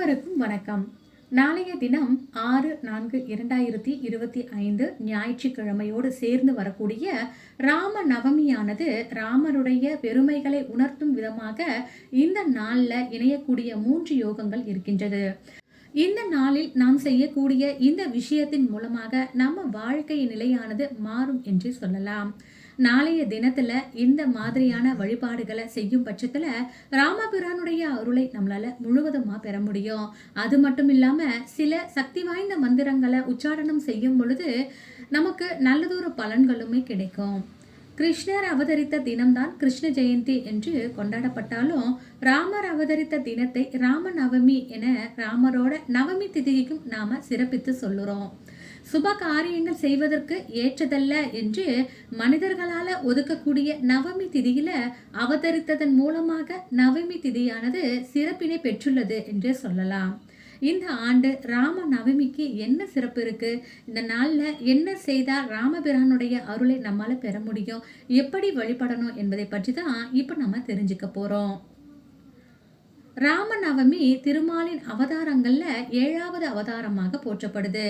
அனைவருக்கும் வணக்கம். நாளைய தினம் ஆறு நான்கு இரண்டாயிரத்தி இருபத்தி ஐந்து ஞாயிற்றுக்கிழமையோடு சேர்ந்து வரக்கூடிய ராம நவமியானது ராமருடைய பெருமைகளை உணர்த்தும் விதமாக இந்த நாளில் இணையக்கூடிய மூன்று யோகங்கள் இருக்கின்றது. இந்த நாளில் நாம் செய்யக்கூடிய இந்த விஷயத்தின் மூலமாக நம்ம வாழ்க்கை நிலையானது மாறும் என்று சொல்லலாம். நாளைய தினத்துல இந்த மாதிரியான வழிபாடுகளை செய்யும் பட்சத்துல ராமபிரானுடைய அருளை நம்மளால முழுவதுமா பெற முடியும். அது மட்டும் இல்லாம சில சக்தி வாய்ந்த மந்திரங்களை உச்சாரணம் செய்யும் பொழுது நமக்கு நல்லதொரு பலன்களுமே கிடைக்கும். கிருஷ்ணர் அவதரித்த தினம்தான் கிருஷ்ண ஜெயந்தி என்று கொண்டாடப்பட்டாலும் ராமர் அவதரித்த தினத்தை ராம நவமி என ராமரோட நவமி திதிக்கும் நாம சிறப்பித்து சொல்லுறோம். சுப காரியங்கள் செய்வதற்கு ஏற்றதல்ல என்று மனிதர்களால் ஒதுக்கக்கூடிய நவமி திதியில அவதரித்ததன் மூலமாக நவமி திதியானது சிறப்பினை பெற்றுள்ளது என்று சொல்லலாம். இந்த ஆண்டு ராம நவமிக்கு என்ன சிறப்பு இருக்கு? இந்த நாளில் என்ன செய்தால் ராமபிரானுடைய அருளை நம்மால் பெற முடியும்? எப்படி வழிபடணும் என்பதை பற்றி தான் இப்போ நம்ம தெரிஞ்சுக்க போகிறோம் ராமநவமி திருமாலின் அவதாரங்களில் ஏழாவது அவதாரமாக போற்றப்படுது.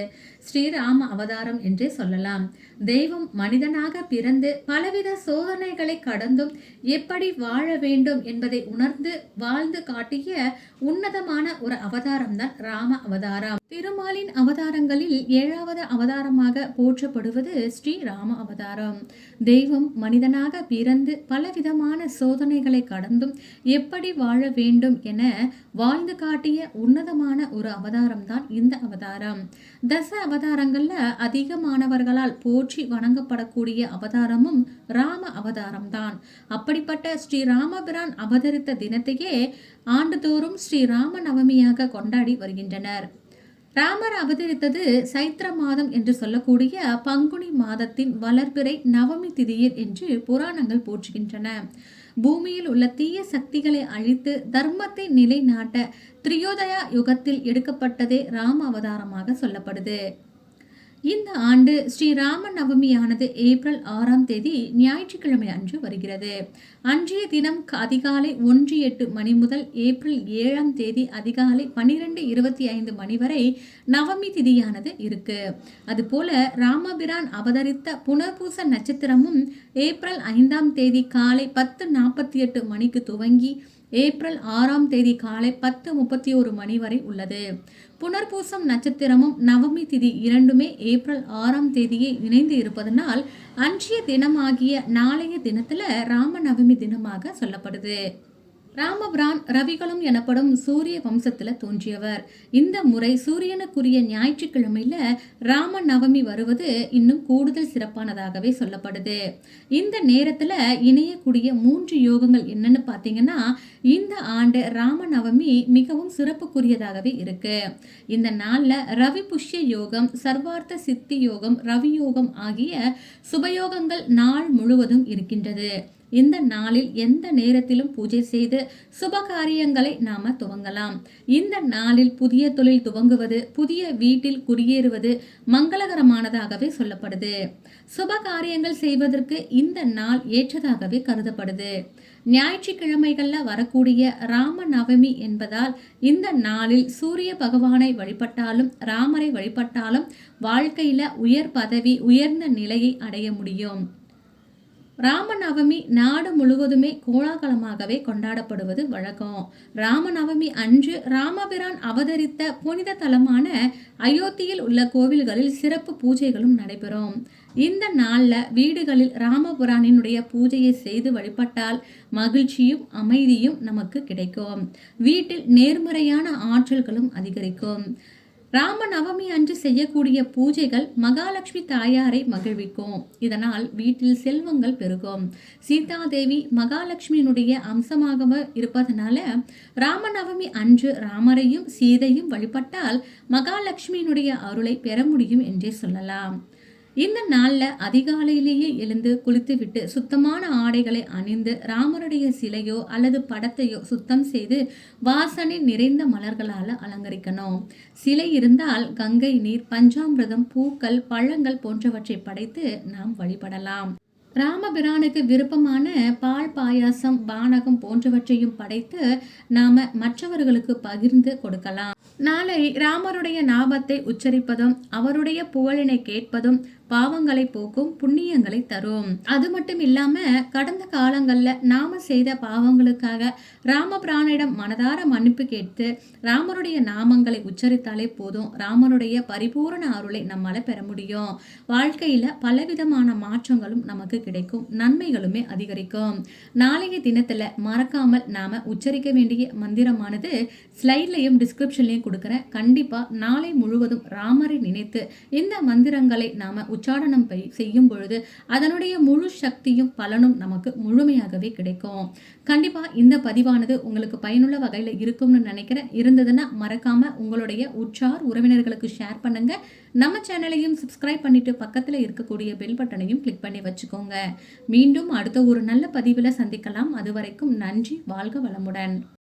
ஸ்ரீராம அவதாரம் என்றே சொல்லலாம். தெய்வம் மனிதனாக பிறந்து பலவித சோதனைகளை கடந்தும் எப்படி வாழ வேண்டும் என்பதை உணர்ந்து வாழ்ந்து காட்டிய உன்னதமான ஒரு அவதாரம் தான் ராம அவதாரம். திருமாலின் அவதாரங்களில் ஏழாவது அவதாரமாக போற்றப்படுவது ஸ்ரீராம அவதாரம். தெய்வம் மனிதனாக பிறந்து பலவிதமான சோதனைகளை கடந்தும் எப்படி வாழ வேண்டும் என வாழ்ந்து காட்டிய உன்னதமான ஒரு அவதாரம் தான் இந்த அவதாரம். தச அவதாரங்கள்ல அதிகமானவர்களால் போற்றி வணங்கப்படக்கூடிய அவதாரமும் ராம அவதாரம் தான் அப்படிப்பட்ட ஸ்ரீ ராமபிரான் அவதரித்த தினத்தையே ஆண்டுதோறும் ஸ்ரீ ராம நவமியாக கொண்டாடி வருகின்றனர். ராமர் அவதரித்தது சைத்திர மாதம் என்று சொல்லக்கூடிய பங்குனி மாதத்தின் வளர்பிறை நவமி திதியில் என்று புராணங்கள் போற்றுகின்றன. பூமியில் உள்ள தீய சக்திகளை அழித்து தர்மத்தை நிலைநாட்ட திரியோதயா யுகத்தில் எடுக்கப்பட்டதே ராம அவதாரமாக சொல்லப்படுது. இந்த ஆண்டு ஸ்ரீராம நவமியானது ஏப்ரல் ஆறாம் தேதி ஞாயிற்றுக்கிழமை அன்று வருகிறது. அன்றைய தினம் அதிகாலை ஒன்று எட்டு மணி முதல் ஏப்ரல் ஏழாம் தேதி அதிகாலை பன்னிரெண்டு இருபத்தி ஐந்து மணி வரை நவமி திதியானது இருக்கு. அதுபோல ராமபிரான் அவதரித்த புனர்பூச நட்சத்திரமும் ஏப்ரல் ஐந்தாம் தேதி காலை பத்து நாற்பத்தி எட்டு மணிக்கு துவங்கி ஏப்ரல் ஆறாம் தேதி காலை பத்து முப்பத்தி ஒரு மணி வரை உள்ளது. புனர்பூசம் நட்சத்திரமும் நவமி திதி இரண்டுமே ஏப்ரல் ஆறாம் தேதியே இணைந்து இருப்பதனால் அன்றைய தினமாகிய நாளைய தினத்தில் ராம நவமி தினமாக சொல்லப்படுது. ராமபிரான் ரவிகளும் எனப்படும் சூரிய வம்சத்தில் தோன்றியவர். இந்த முறை சூரியனுக்குரிய ஞாயிற்றுக்கிழமையில் ராம நவமி வருவது இன்னும் கூடுதல் சிறப்பானதாகவே சொல்லப்படுது. இந்த நேரத்தில் இணையக்கூடிய மூன்று யோகங்கள் என்னன்னு பார்த்தீங்கன்னா இந்த ஆண்டு ராம நவமி மிகவும் சிறப்புக்குரியதாகவே இருக்கு. இந்த நாளில் ரவி புஷ்ய யோகம் சர்வார்த்த சித்தி யோகம் ரவி யோகம் ஆகிய சுபயோகங்கள் நாள் முழுவதும் இருக்கின்றது. இந்த நாளில் எந்த நேரத்திலும் பூஜை செய்து சுப காரியங்களை நாம துவங்கலாம். இந்த நாளில் புதிய தொழில் துவங்குவது புதிய வீட்டில் குடியேறுவது மங்களகரமானதாகவே சொல்லப்படுது. சுப காரியங்கள் செய்வதற்கு இந்த நாள் ஏற்றதாகவே கருதப்படுது. ஞாயிற்றுக்கிழமைகளில் வரக்கூடிய ராம நவமி என்பதால் இந்த நாளில் சூரிய பகவானை வழிபட்டாலும் ராமரை வழிபட்டாலும் வாழ்க்கையில உயர் பதவி உயர்ந்த நிலையை அடைய முடியும். ராமநவமி நாடு முழுவதுமே கோலாகலமாகவே கொண்டாடப்படுவது வழக்கம். ராமநவமி அன்று ராமபிரான் அவதரித்த புனித தலமான அயோத்தியில் உள்ள கோவில்களில் சிறப்பு பூஜைகளும் நடைபெறும். இந்த நாளில் வீடுகளில் ராமபுரானினுடைய பூஜையை செய்து வழிபட்டால் மகிழ்ச்சியும் அமைதியும் நமக்கு கிடைக்கும். வீட்டில் நேர்மறையான ஆற்றல்களும் அதிகரிக்கும். ராம நவமி அன்று செய்யக்கூடிய பூஜைகள் மகாலட்சுமி தாயாரை மகிழ்விக்கும். இதனால் வீட்டில் செல்வங்கள் பெருகும். சீதாதேவி மகாலட்சுமியினுடைய அம்சமாக இருப்பதனால ராமநவமி அன்று ராமரையும் சீதையும் வழிபட்டால் மகாலட்சுமியினுடைய அருளை பெற முடியும் என்றே சொல்லலாம். இந்த நாளில் அதிகாலையிலேயே எழுந்து குளித்துவிட்டு சுத்தமான ஆடைகளை அணிந்து ராமருடைய சிலையோ அல்லது படத்தையோ சுத்தம் செய்து வாசனை நிறைந்த மலர்களால் அலங்கரிக்கணும். சிலை இருந்தால் கங்கை நீர் பஞ்சாமிரதம் பூக்கள் பழங்கள் போன்றவற்றை படைத்து நாம் வழிபடலாம். ராமபிரானுக்கு விருப்பமான பால் பாயாசம் பானகம் போன்றவற்றையும் படைத்து நாம மற்றவர்களுக்கு பகிர்ந்து கொடுக்கலாம். நாளை ராமருடைய நாபத்தை உச்சரிப்பதும் அவருடைய புகழினை கேட்பதும் பாவங்களை போக்கும் புண்ணியங்களை தரும். அது மட்டும் இல்லாம கடந்த காலங்கள்ல நாம செய்த பாவங்களுக்காக ராமபிரானிடம் மனதார மன்னிப்பு கேட்டு ராமருடைய நாமங்களை உச்சரித்தாலே போதும். ராமனுடைய பரிபூரண அருளை நம்மால பெற முடியும். வாழ்க்கையில பலவிதமான மாற்றங்களும் நமக்கு கிடைக்கும். நன்மைகளுமே அதிகரிக்கும். நாளைய தினத்துல மறக்காமல் நாம உச்சரிக்க வேண்டிய மந்திரமானது ஸ்லைட்லையும் டிஸ்கிரிப்ஷன்லையும் கொடுக்குறேன். கண்டிப்பா நாளை முழுவதும் ராமரை நினைத்து இந்த மந்திரங்களை நாம உச்சாரணம் பை- செய்யும் பொழுது அதனுடைய முழு சக்தியும் பலனும் நமக்கு முழுமையாகவே கிடைக்கும். கண்டிப்பாக இந்த பதிவானது உங்களுக்கு பயனுள்ள வகையில் இருக்கும்னு நினைக்கிறேன். இருந்ததுன்னா மறக்காமல் உங்களுடைய உற்றார் உறவினர்களுக்கு ஷேர் பண்ணுங்கள் நம்ம சேனலையும் சப்ஸ்கிரைப் பண்ணிவிட்டு பக்கத்தில் இருக்கக்கூடிய பெல் பட்டனையும் கிளிக் பண்ணி வச்சுக்கோங்க. மீண்டும் அடுத்த ஒரு நல்ல பதிவில் சந்திக்கலாம். அதுவரைக்கும் நன்றி வாழ்க வளமுடன்.